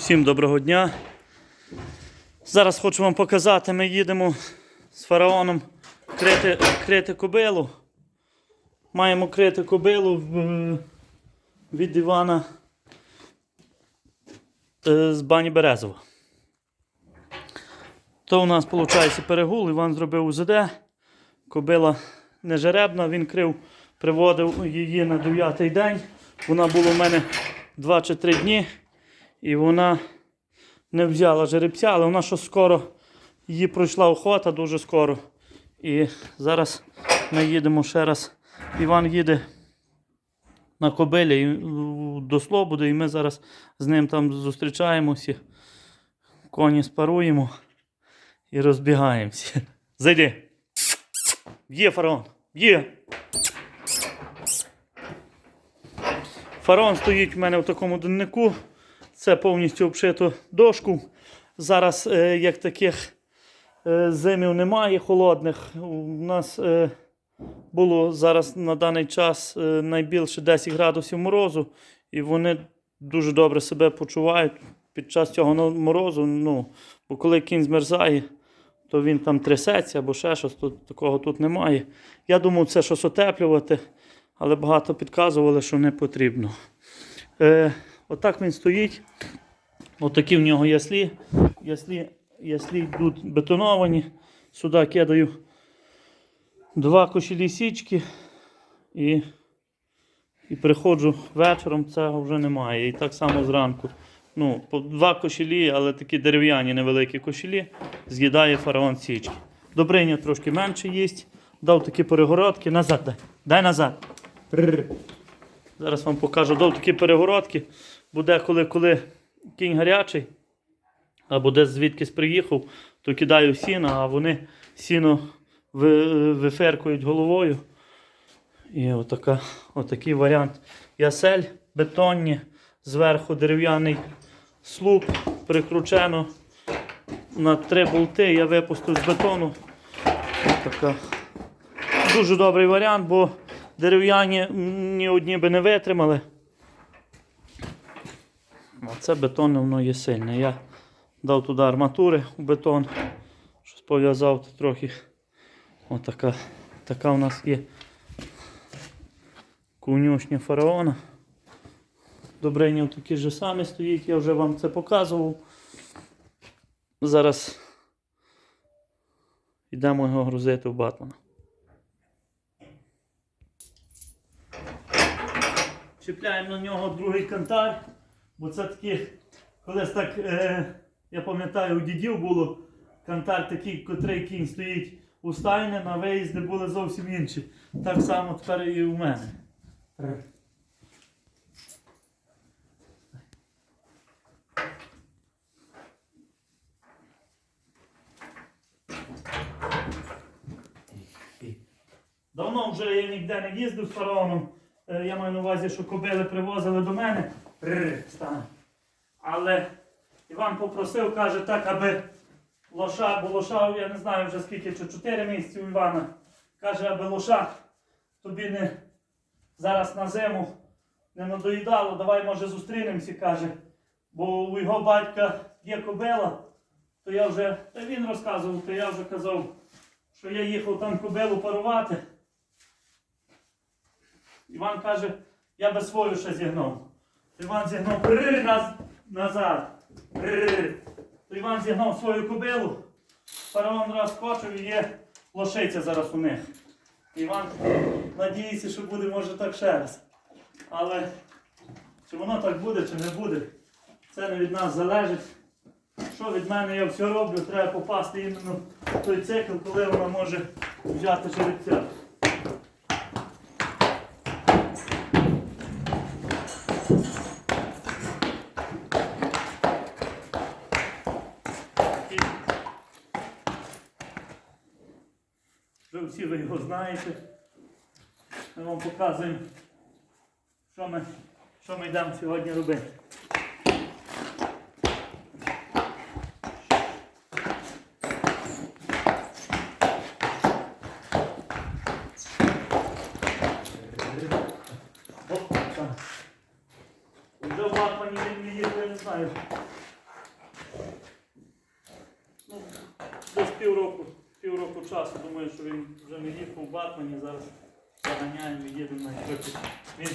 Всім доброго дня. Зараз хочу вам показати, ми їдемо з фараоном крити, крити кобилу. Маємо крити кобилу від Івана е, з бані Березова. То у нас виходить перегул, Іван зробив УЗД. Кобила не жеребна, він крив, приводив її на 9 день. Вона була у мене 2 чи 3 дні. І вона не взяла жеребця, але вона що скоро її пройшла охота дуже скоро. І зараз ми їдемо ще раз. Іван їде на кобилі до Слободи, і ми зараз з ним там зустрічаємося. Коні спаруємо і розбігаємося. Зайди. Є фараон. Є. Фараон стоїть в мене в такому деннику. Це повністю обшито дошку. Зараз, е, як таких е, зимів немає холодних. У нас е, було зараз на даний час е, найбільше 10 градусів морозу, і вони дуже добре себе почувають під час цього морозу. Ну, бо коли кінь змерзає, то він там трясеться або ще щось, тут, такого тут немає. Я думав, це щось отеплювати, але багато підказували, що не потрібно. Е, отак він стоїть. Отакі в нього яслі. Яслі, яслі йдуть бетоновані. Сюди кидаю два кошелі січки і, і приходжу вечором, цього вже немає. І так само зранку. Ну, два кошелі, але такі дерев'яні невеликі кошелі, з'їдає фараон січки. Добриня трошки менше їсть. Дав такі перегородки. Назад дай. Дай назад. Зараз вам покажу. Дав такі перегородки. Буде, коли, коли кінь гарячий, або десь звідкись приїхав, то кидаю сіно, а вони сіно ви- виферкують головою. І отака, отакий варіант. Ясель бетонні, зверху дерев'яний слуп прикручено на три болти. Я випустив з бетону. Така. Дуже добрий варіант, бо дерев'яні ні одні би не витримали. Оце бетонне воно є сильне. Я дав туди арматури у бетон, щось пов'язав трохи. Отака така у нас є конюшня фараона. Добринів такі ж самі стоїть, я вже вам це показував. Зараз йдемо його грузити в Батмана. Чіпляємо на нього другий кантар, бо це такі, колись так, е, я пам'ятаю, у дідів було кантар такий, котрий кінь стоїть у стайні, на виїзди були зовсім інші. Так само тепер і у мене. Давно вже я ніде не їздив з фараоном. Е, Я маю на увазі, що кобили привозили до мене. Стане. Але Іван попросив, каже, так, аби лоша, бо лоша, я не знаю вже скільки, чи 4 місяці у Івана. Каже, аби лоша тобі не зараз на зиму не надоїдало, давай може зустрінемося, каже. Бо у його батька є кобила, то я вже, та він розказував, то я вже казав, що я їхав там кобилу парувати. Іван каже, я би свою ще зігнав. Іван «Прррр» наз, назад. «Прррр». То Іван зігнав свою кобилу. Фараон раз скочив і є лошиця зараз у них. Іван надіється, що буде може так ще раз. Але чи воно так буде, чи не буде, це не від нас залежить. Що від мене я все роблю, треба попасти іменно в той цикл, коли вона може взяти жеребця. Всі ви його знаєте. Ми вам показуємо, що ми, що ми йдемо сьогодні робити. Оп, там. Вже в Батмані він не їздив, я не знаю. півроку, півроку часу. Думаю, що він вже не їхав в Батмані. Зараз заганяємо і їдемо на. Він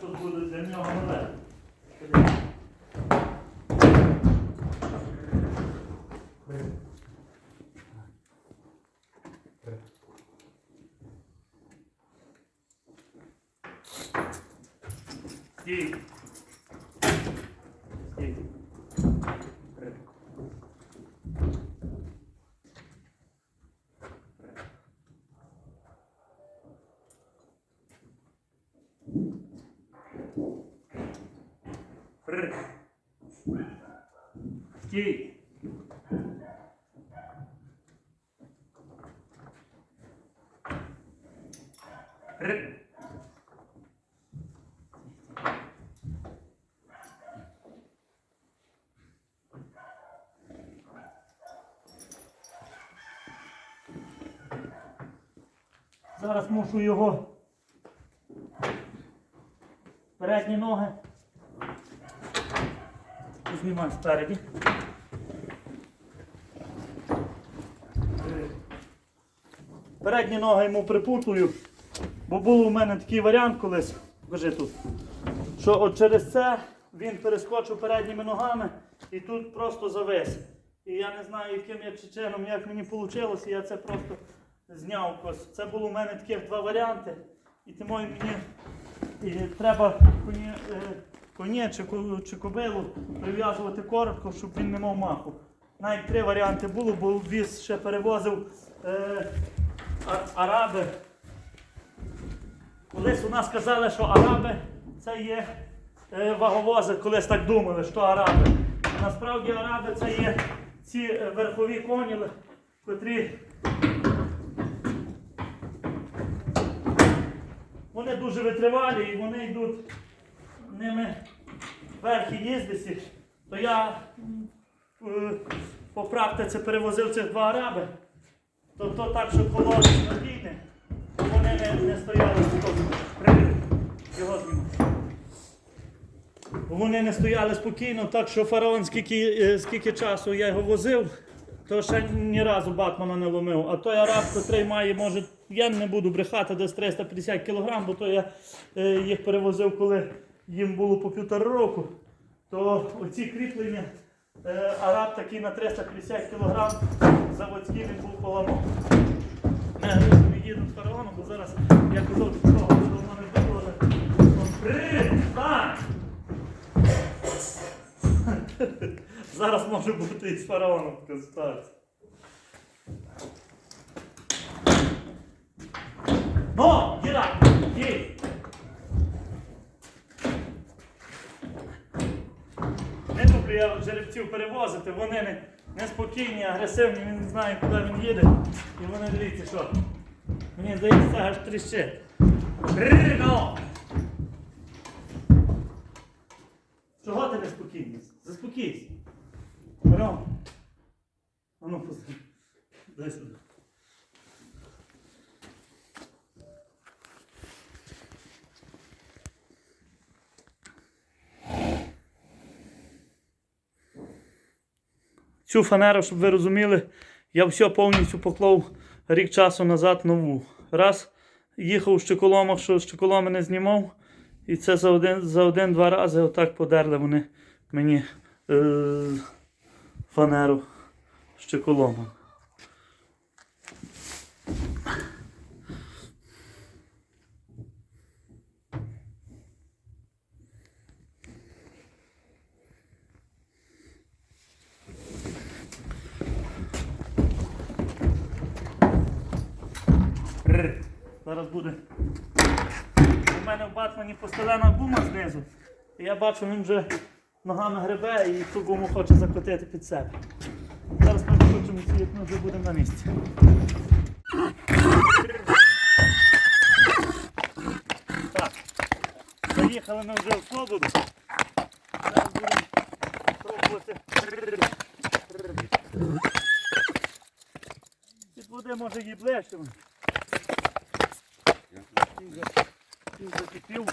тут буде для нього нове. Стій. Зараз мушу його. Передні ноги знімати спереді. Передні ноги йому припутую, бо був у мене такий варіант колись, покажи тут, що от через це він перескочив передніми ногами і тут просто завис. І я не знаю, яким я чи чином, як мені вийшло, я це просто зняв. Це було у мене таких два варіанти. І тому мені і треба коні, е, коні чи, чи кобилу прив'язувати коротко, щоб він не мав маху. Навіть три варіанти було, бо віз ще перевозив е, араби. Колись у нас казали, що араби це є е, ваговози, колись так думали, що араби. Насправді араби це є ці е, верхові коні, котрі Вони дуже витривалі і вони йдуть ними верхи їздити. То я е, по практиці перевозив цих два араби. То, то так, що колодець надійне, вони не, не стояли. Привіт. Його зніму. Вони не стояли спокійно, так що фараон, скільки, е, скільки часу я його возив, то ще ні разу Батмана не ломив. А той араб, котрий має, може, я не буду брехати, десь 350 кг, бо то я е, їх перевозив, коли їм було по півтора року. То оці кріплення е, араб такий на 350 кг заводський він був поламав. Не їдемо з фараоном, бо зараз я казав, що того давно не було. Зараз може бути і з фараоном така ситуація. Ну, діда, дій! Не люблю я жеребців перевозити, вони не, неспокійні, агресивні, він не знає, куди він їде. І вони дивіться, що. Мені здається, аж тріщить. Рино! Чого ти неспокійний? Заспокійся. Ром. А ну пусти. Дай сюди. Цю фанеру, щоб ви розуміли, я все повністю поклав рік часу назад нову. Раз їхав в щеколомах, що щеколоми не знімав. І це за один, за один-два рази отак подерли вони мені е, фанеру з Рр. Зараз буде. У мене в постелена гума знизу. І я бачу, він вже ногами гребе і ту гуму хоче закотити під себе. Зараз ми включимо ці вікно, вже будемо на місці. Так. Заїхали ми вже в свободу. Зараз будемо пробувати. Води може її ближче не закипів.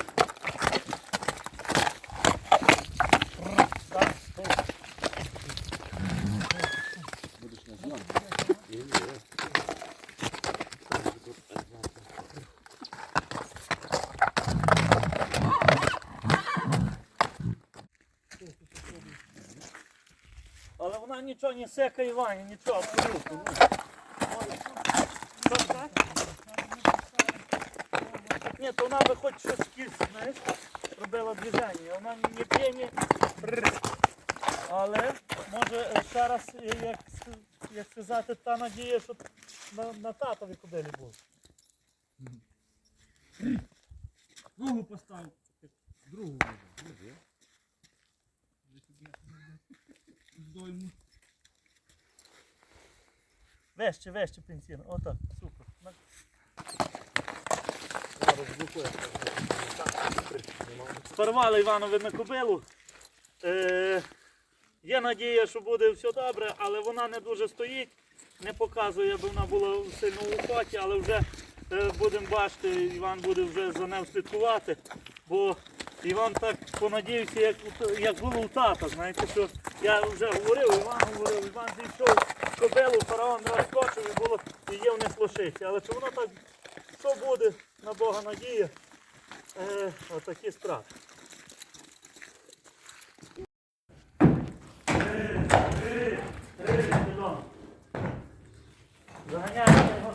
Але вона нічого не секає Ваня, нічого абсолютно. То вона би хоч щось кільць, знаєш, робила движення. Вона не ні. Але може ще раз, е, як, як сказати, та надія, що на, на татові кобилі був. Ногу постав. Другу вибрав. Дойму. Веще, веще пенсіна. Отак, супер. Спарвали Іванові на кобилу. Е, є надія, що буде все добре, але вона не дуже стоїть, не показує, аби вона була сильно у хоті, але вже е, будемо бачити, Іван буде вже за нею слідкувати. Бо Іван так понадіявся, як, як було у тата. Знаєте, що я вже говорив, Іван говорив, Іван зійшов кобилу, фараон розкочив і було і є в них лошиці. Але чи воно так, що буде, на Бога надія, е, отакі справи. Заганяємо його.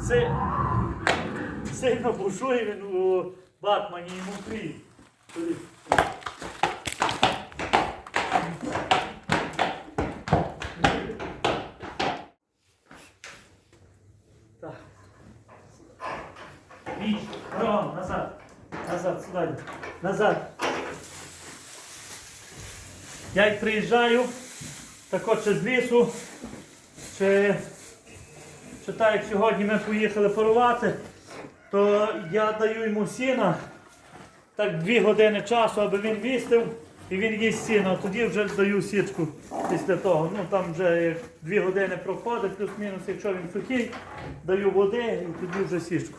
Си- Сильно бушує він у Батмані йому крій. Так. Віч, Ром, назад. Назад, сюди. Назад. Я як приїжджаю, так от чи з лісу, чи, чи так як сьогодні ми поїхали порувати, то я даю йому сіна, так дві години часу, аби він вістив, і він їсть сіно, тоді вже даю січку після того. Ну там вже дві години проходить, плюс-мінус, якщо він сухий, даю води і тоді вже січку.